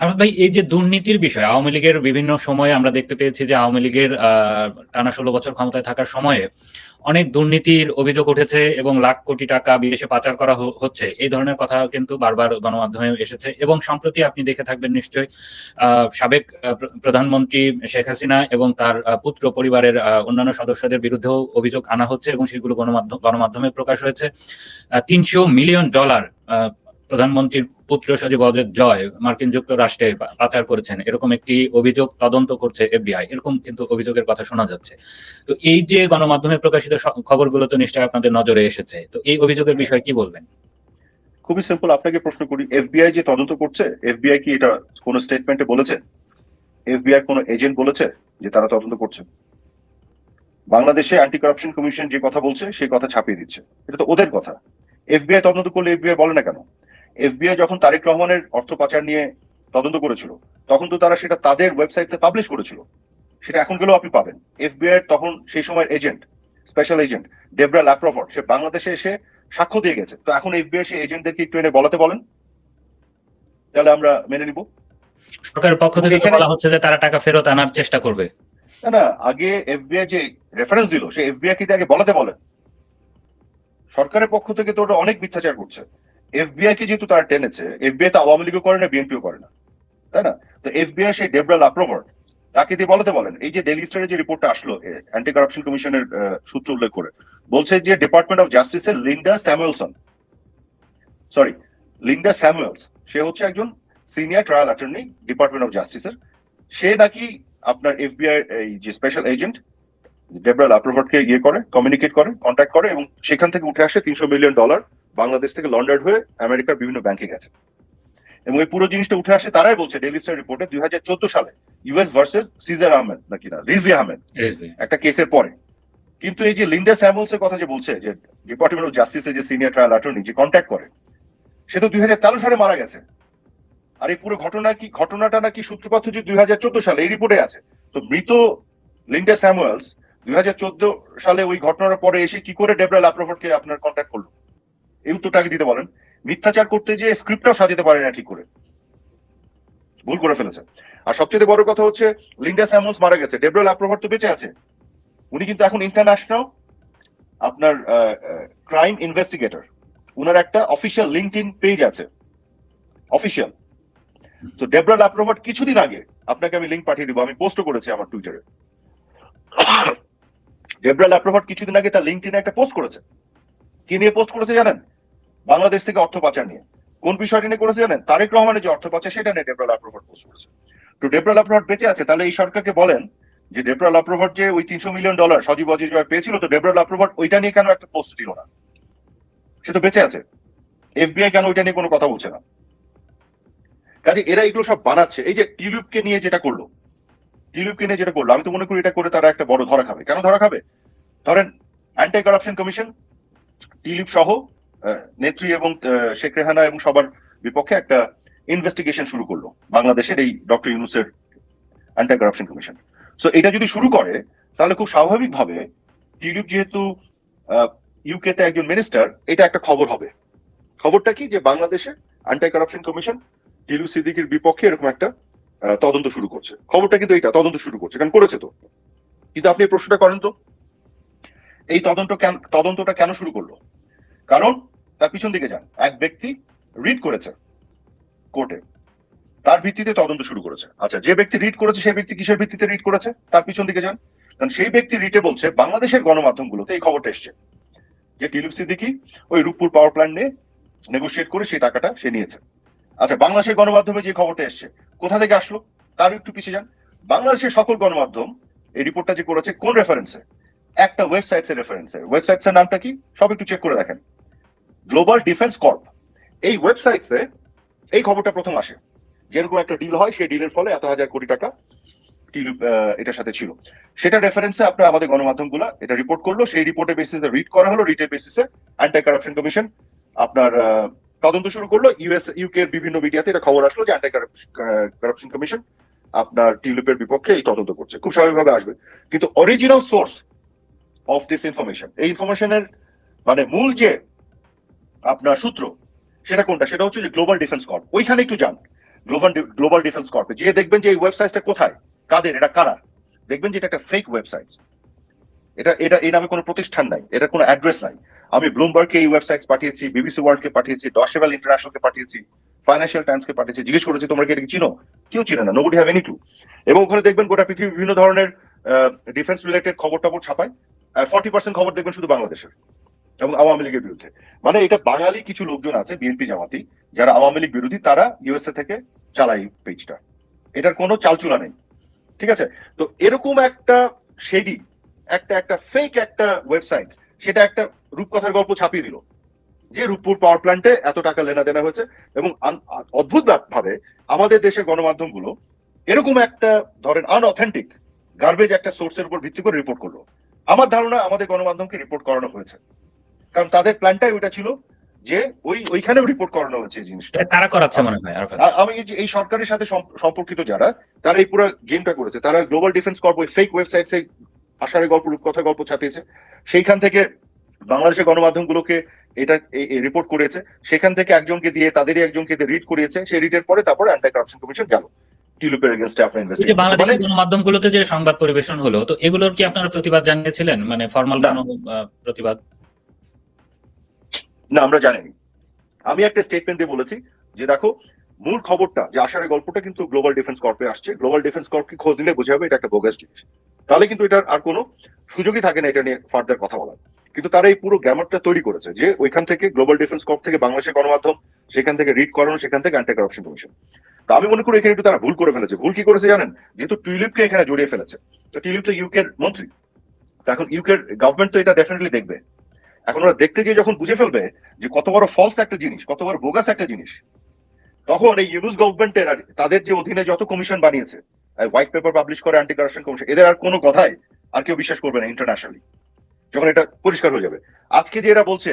আহমেদ ভাই, এই যে দুর্নীতির বিষয়, আওয়ামী লীগের বিভিন্ন সময়ে আমরা দেখতে পেয়েছি যে আওয়ামী লীগের টানা ষোলো বছর ক্ষমতায় থাকার সময়ে অনেক দুর্নীতির অভিযোগ উঠেছে এবং লাখ কোটি টাকা বিদেশে পাচার করা হচ্ছে। এই ধরনের কথা কিন্তু বারবার গণমাধ্যমে এসেছে এবং সম্প্রতি আপনি দেখে থাকবেন নিশ্চয়ই সাবেক প্রধানমন্ত্রী শেখ হাসিনা এবং তার পুত্র পরিবারের অন্যান্য সদস্যদের বিরুদ্ধেও অভিযোগ আনা হচ্ছে এবং সেগুলো গণমাধ্যম, গণমাধ্যমে প্রকাশ হয়েছে। তিনশো মিলিয়ন ডলার প্রধানমন্ত্রীর পুত্র সচিব অজিত জয় মার্কিন যুক্তরাষ্ট্রে পাচার করেছেন। এরকম একটি অভিযোগ তদন্ত করছে এফবিআই। এরকম কিন্তু অভিযোগের কথা শোনা যাচ্ছে। তো এই যে গণমাধ্যমে প্রকাশিত খবরগুলো তো নিশ্চয়ই আপনাদের নজরে এসেছে। তো এই অভিযোগের বিষয়ে কি বলবেন? খুবই সিম্পল আপনাকে প্রশ্ন করি, এফবিআই যে তদন্ত করছে, এফবিআই কি এটা কোনো স্টেটমেন্টে বলেছে? এফবিআই কোনো এজেন্ট বলেছে যে তারা তদন্ত করছে? বাংলাদেশে অ্যান্টি কারাপশন কমিশন যে কথা বলছে সেই কথা ছাপিয়ে দিচ্ছে। এটা তো ওদের কথা। এফবিআই তদন্ত করলে এফবিআই বলে না কেন? এফবিআই যখন তারেক রহমানের অর্থ পাচার নিয়ে তদন্ত করেছিল তখন তো তারা সেটা তাদের ওয়েবসাইটে পাবলিশ করেছিল। সেটা এখন গেলেও আপনি পাবেন। এফবিআই তখন সেই সময় agent special agent Debra LaPrevotte সে বাংলাদেশে এসে সাক্ষ্য দিয়ে গেছে। তো এখন এফবিআই সেই এজেন্টদেরকে একটু এনে বলাতে বলেন? তাহলে আমরা মেনে নিব। সরকারের পক্ষ থেকে বলা হচ্ছে যে তারা টাকা ফেরত আনার চেষ্টা করবে। না না আগে এফবিআই যে রেফারেন্স দিল সে এফবিআই কি আগে বলাতে বলেন। সরকারের পক্ষ থেকে তো ওটা অনেক মিথ্যাচার করছে। এফবিআই কে যেহেতু তারা টেনেছে এফবিআই তো আওয়ামী লীগও করে না বিএনপিও করে না, তাই না? তো এফবিআই সেই ডেবরা লাপ্রভার্ট তাকে দিয়ে বলাতে বলেন, এই যে ডেলি স্টারের যে রিপোর্টটা আসলো অ্যান্টি কারাপশন কমিশনের সূত্র উল্লেখ করে, বলছে যে ডিপার্টমেন্ট অফ জাস্টিসের Linda Samuelson sorry Linda Samuels সে হচ্ছে একজন senior trial attorney department of জাস্টিসের সে নাকি আপনার এফবিআই এই যে স্পেশাল এজেন্ট ডেবরা লাপ্রভার্টকে ইয়ে করে কমিউনিকেট করে কন্ট্যাক্ট করে এবং সেখান থেকে উঠে আসে তিনশো মিলিয়ন ডলার বাংলাদেশ থেকে লন্ডার্ড হয়ে আমেরিকার বিভিন্ন ব্যাংকে গেছে। এবং এই পুরো জিনিসটা উঠে আসে তারাই বলছে ডেলি স্টার রিপোর্টে দুই হাজার চোদ্দ সালে ইউএস ভার্সেস সিজার আহমেদ নাকি না? রিজভি আহমেদ একটা কেসের পরে। কিন্তু এই যে লিন্ডা স্যামুলস এর কথা যে বলছে যে ডিপার্টমেন্ট অফ জাস্টিসের যে সিনিয়র ট্রায়াল অ্যাটর্নি যে কন্ট্যাক্ট করে সে তো দুই হাজার তেরো সালে মারা গেছে। আর এই পুরো ঘটনা কি ঘটনাটা নাকি সূত্রপাত হচ্ছে দুই হাজার চোদ্দ সালে এই রিপোর্টে আছে। তো মৃত লিন্ডা স্যামুয়েলস দুই হাজার চোদ্দ সালে ওই ঘটনার পরে এসে কি করে ডেবরা লাপ্রভটকে আপনার কন্ট্যাক্ট করল? এই উত্তরটাকে দিতে বলেন, মিথ্যাচার করতে যে স্ক্রিপ্টটাও সাজাতে পারে না ঠিক করে। ভুল করে ফেলেছে। আর সবচেয়ে বড় কথা হচ্ছে, লিন্ডা স্যামুয়েলস মারা গেছে। ডেবরা লাপ্রভট তো বেঁচে আছে। উনি কিন্তু এখন ইন্টারন্যাশনাল আপনার ক্রাইম ইনভেস্টিগেটর উনার একটা অফিসিয়াল লিঙ্ক ইন পেজ আছে। অফিসিয়াল তো ডেবরা লাপ্রভট কিছুদিন আগে আপনাকে আমি লিঙ্ক পাঠিয়ে দিব। আমি পোস্ট করেছি আমার টুইটারে ডেবরা ল্যাপ্রভট কিছুদিন আগে তার লিঙ্কডিনে একটা পোস্ট করেছে। কি নিয়ে পোস্ট করেছে জানেন? বাংলাদেশ থেকে অর্থ পাচার নিয়ে। কোন বিষয়টি নিয়ে করেছে জানেন? তারেক রহমানের যে অর্থ পাচার, সেটা নিয়ে ডেবরা ল্যাপ্রভট পোস্ট করেছে। তো ডেবরা ল্যাপ্রভট বেঁচে আছে, তাহলে এই সরকারকে বলেন যে ডেবরা ল্যাপ্রভট যে ওই তিনশো মিলিয়ন ডলার সজীব জয় পেয়েছিল, তো ডেবরা ল্যাপ্রভট ওইটা নিয়ে কেন একটা পোস্ট দিল না? সে তো বেঁচে আছে। এফবিআই কেন ওইটা নিয়ে কোনো কথা বলছে না? কাজে এরা এগুলো সব বানাচ্ছে। এই যে টিউলিপকে নিয়ে যেটা করল টিউলিপকে নিয়ে যেটা করল, আমি তো মনে করি এটা করে তারা একটা বড় ধরা খাবে। কেন ধরা খাবে? ধরেন অ্যান্টি কারাপশন কমিশন টিউলিপ সহ নেত্রী এবং শেখ রেহানা এবং সবার বিপক্ষে একটা ইনভেস্টিগেশন শুরু করল বাংলাদেশের এই ডক্টর ইউনুসের অ্যান্টি কারাপশন কমিশন সো এটা যদি শুরু করে, তাহলে খুব স্বাভাবিকভাবে টিউলিপ যেহেতু ইউকে তে একজন মিনিস্টার এটা একটা খবর হবে। খবরটা কি? যে বাংলাদেশে অ্যান্টি কারাপশন কমিশন টিলু সিদ্দিকির বিপক্ষে এরকম একটা তদন্ত শুরু করছে। খবরটা কিন্তু এটা তদন্ত শুরু করছে, কারণ করেছে তো। কিন্তু আপনি প্রশ্নটা করেন তো। এই তদন্ত কেন, তদন্তটা কেন শুরু করল? কারণ তার পিছন দিকে যান। এক ব্যক্তি রিড করেছে কোর্টে তার ভিত্তিতে তদন্ত শুরু করেছে। আচ্ছা যে ব্যক্তি রিড করেছে সেই ব্যক্তি কিসের ভিত্তিতে রিড করেছে? তার পিছন দিকে যান। কারণ সেই ব্যক্তি রিটে বলছে, বাংলাদেশের গণমাধ্যমগুলোতে এই খবরটা এসছে। যে টিলুপ সিদ্দিকি ওই রূপপুর পাওয়ার প্ল্যান্ট নিয়ে নেগোসিয়েট করে সেই টাকাটা সে নিয়েছে। আচ্ছা বাংলাদেশের গণমাধ্যমে যে খবরটা এসছে, কোথা থেকে আসলো? তার একটু পিছিয়ে যান। বাংলাদেশের সকল গণমাধ্যম এই রিপোর্টটা যে করেছে কোন রেফারেন্সে একটা ওয়েবসাইটস এর রেফারেন্সে ওয়েবসাইটস এর নামটা কি? সব একটু চেক করে দেখেন। গ্লোবাল ডিফেন্স কর্প এই ওয়েবসাইটসে এই খবরটা প্রথম আসে। যেরকম একটা ডিল হয়, সেই ডিলের ফলে এত হাজার কোটি টাকা এটার সাথে ছিল। সেটা রেফারেন্সে আপনার আমাদের গণমাধ্যমগুলো এটা রিপোর্ট করল। সেই রিপোর্টের বেসিসে রিড করা হলো। রিটের বেসিসে অ্যান্টি কারাপশন কমিশন আপনার তদন্ত শুরু করল। ইউএস ইউকে এর বিভিন্ন মিডিয়াতে এটা খবর আসলো যে অ্যান্টি কারাপশন কমিশন আপনার টিউলিপের বিপক্ষে এই তদন্ত করছে। খুব স্বাভাবিকভাবে আসবে। কিন্তু original source of this information এই ইনফরমেশনের মানে মূল যে আপনার সূত্র। সেটা কোনটা? সেটা হচ্ছে যে গ্লোবাল ডিফেন্স কর্প ওইখানে একটু যান। গ্লোবাল গ্লোবাল ডিফেন্স কর্পে যে দেখবেন যে এই ওয়েবসাইটটা কোথায়? কাদের? এটা কারা? দেখবেন যে এটা একটা ফেক ওয়েবসাইট এটা এটা এই নামে কোনো প্রতিষ্ঠান নাই। এটা কোনো অ্যাড্রেস নাই। আমি ব্লুমবার্গকে এই ওয়েবসাইট পাঠিয়েছি বিবিসি ওয়ার্ল্ডকে পাঠিয়েছি ডশেভেল ইন্টারন্যাশনালকে পাঠিয়েছি ফাইন্যান্সিয়াল টাইমসকে পাঠিয়েছি। জিজ্ঞেস করেছি, তোমরা কি এটা চিনো? কেউ চিনে না। নোবডি হ্যাভ এনি ক্লু এবং ওখানে দেখবেন গোটা পৃথিবীর বিভিন্ন ধরনের ডিফেন্স রিলেটেড খবর টবর ছাপায় ফর্টি পার্সেন্ট খবর দেখবেন শুধু বাংলাদেশের। এবং আওয়ামী লীগের বিরুদ্ধে। মানে এটা বাঙালি কিছু লোকজন আছে, বিএনপি জামাতি, যারা আওয়ামী লীগ বিরোধী, তারা ইউএসএ থেকে চালায় পেজটা এটার কোনো চালচুলা নেই। ঠিক আছে? তো এরকম একটা শেডি একটা একটা ফেক একটা ওয়েবসাইট সেটা একটা রূপকথার গল্প ছাপিয়ে দিল। যে রূপপুর পাওয়ার প্ল্যান্টে এত টাকা লেনা দেনা হয়েছে এবং অদ্ভুত ভাবে আমাদের দেশের গণমাধ্যমগুলো এরকম একটা, ধরেন আনঅথেন্টিক গার্বেজ একটা সোর্সের উপর ভিত্তি করে রিপোর্ট করল। আমার ধারণা, আমাদের গণমাধ্যমকে রিপোর্ট করানো হয়েছে। কারণ তাদের প্ল্যানটাই ওইটা ছিল যে ওই ওইখানেও রিপোর্ট করানো হয়েছে এই জিনিসটা। করাচ্ছে মনে হয় আমি এই সরকারের সাথে সম্পর্কিত যারা তারা এই পুরো গেমটা করেছে। তারা গ্লোবাল ডিফেন্স কর্প ওই ফেক ওয়েবসাইটসে আষাঢ়ে গল্প রূপকথা গল্প ছাপিয়েছে। সেইখান থেকে বাংলাদেশের গণমাধ্যমগুলোকে এটা রিপোর্ট করেছে। সেখান থেকে একজনকে দিয়ে তাদেরই একজনকে রিড করিয়েছে। সেই রিডের পরে তারপরে অ্যান্টি কারাপশন কমিশন গেল টিলুপের এগেনস্টে আপনার ইনভেস্টিগেশন বাংলাদেশের গণমাধ্যমগুলোতে যে সংবাদ পরিবেশন হলো তো এগুলোর কি আপনারা প্রতিবাদ জানিয়েছিলেন? মানে ফর্মাল। কোনো প্রতিবাদ? না, আমরা জানিনি। আমি একটা স্টেটমেন্ট দিয়ে বলেছি যে দেখো, মূল খবরটা, যে আষাঢ়ের গল্পটা কিন্তু গ্লোবাল ডিফেন্স কর্পে আসছে। গ্লোবাল ডিফেন্স কর্পকে খোঁজ নিলে বোঝা যাবে এটা একটা বোগাস জিনিস। তাহলে কিন্তু এটার আর কোনো সুযোগই থাকে না এটা নিয়ে ফার্দার কথা বলার। কিন্তু তারা এই পুরো গ্যামারটা তৈরি করেছে যে ওইখান থেকে গ্লোবাল ডিফেন্স কর্প থেকে বাংলাদেশের গণমাধ্যম, সেখান থেকে রিড করানো, সেখান থেকে অ্যান্টি কারাপশন কমিশন তো আমি মনে করি এখানে একটু তারা ভুল করে ফেলেছে। ভুল কি করেছে জানেন? যেহেতু টুইলিপকে এখানে জড়িয়ে ফেলেছে। তো টুইলিপ তো ইউকের মন্ত্রী। এখন ইউকের গভর্নমেন্ট তো এটা ডেফিনেটলি দেখবে। এখন ওরা দেখতে গিয়ে যখন বুঝে ফেলবে যে কত বড় ফলস একটা জিনিস, কত বড় বোগাস একটা জিনিস, তখন এই ইউনুস গভর্নমেন্টের তাদের যে অধীনে যত কমিশন বানিয়েছে হোয়াইট পেপার পাবলিশ করে অ্যান্টি কারাপশন কমিশন এদের আর কোনো কথাই আর কেউ বিশ্বাস করবে না ইন্টারন্যাশনালি যখন এটা পরিষ্কার হয়ে যাবে। আজকে যে এরা বলছে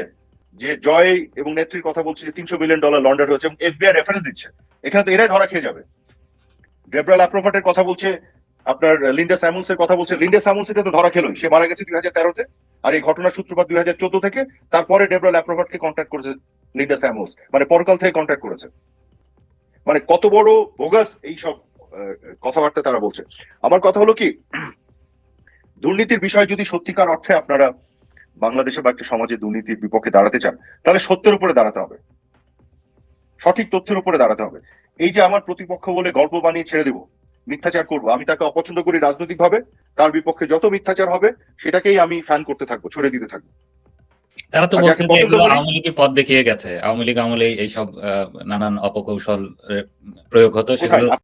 যে জয় এবং নেত্রীর কথা বলছে যে তিনশো মিলিয়ন ডলার লন্ডার হয়েছে এবং এফবিআই রেফারেন্স দিচ্ছে, এখানে তো এরাই ধরা খেয়ে যাবে। ডেব্রাল অ্যাপ্রোভাটের কথা বলছে, আপনার লিন্ডা স্যামুলস কথা বলছে লিন্ডা স্যামুলস তো ধরা খেলোই, সে মারা গেছে দুই হাজার তেরোতে। আর এই ঘটনার সূত্রপাত দুই হাজার চোদ্দ থেকে তারপরে ডেব্রাল অ্যাপ্রোভাটকে কন্ট্যাক্ট করেছে লিন্ডা স্যামোস মানে পরকাল থেকে কন্ট্যাক্ট করেছে। মানে কত বড় বোগাস এই সব কথাবার্তা তারা বলছে। আমার কথা হলো কি, দুর্নীতির বিষয় যদি সত্যিকার অর্থে আপনারা বাংলাদেশে বা একটা সমাজে দুর্নীতির বিপক্ষে দাঁড়াতে চান, তাহলে সত্যের উপরে দাঁড়াতে হবে। সঠিক তথ্যের উপরে দাঁড়াতে হবে। এই যে আমার প্রতিপক্ষ বলে গল্প বানিয়ে ছেড়ে দেবো মিথ্যাচার করব। আমি তাকে অপছন্দ করি রাজনৈতিক ভাবে তার বিপক্ষে যত মিথ্যাচার হবে সেটাকেই আমি ফ্যান করতে থাকব ছড়ে দিতে থাকব। তারা তো বলছেন যে এগুলো আওয়ামী লীগের পথ দেখিয়ে গেছে। আওয়ামী লীগ আমলেই এইসব নানান অপকৌশল প্রয়োগ হতো সেগুলো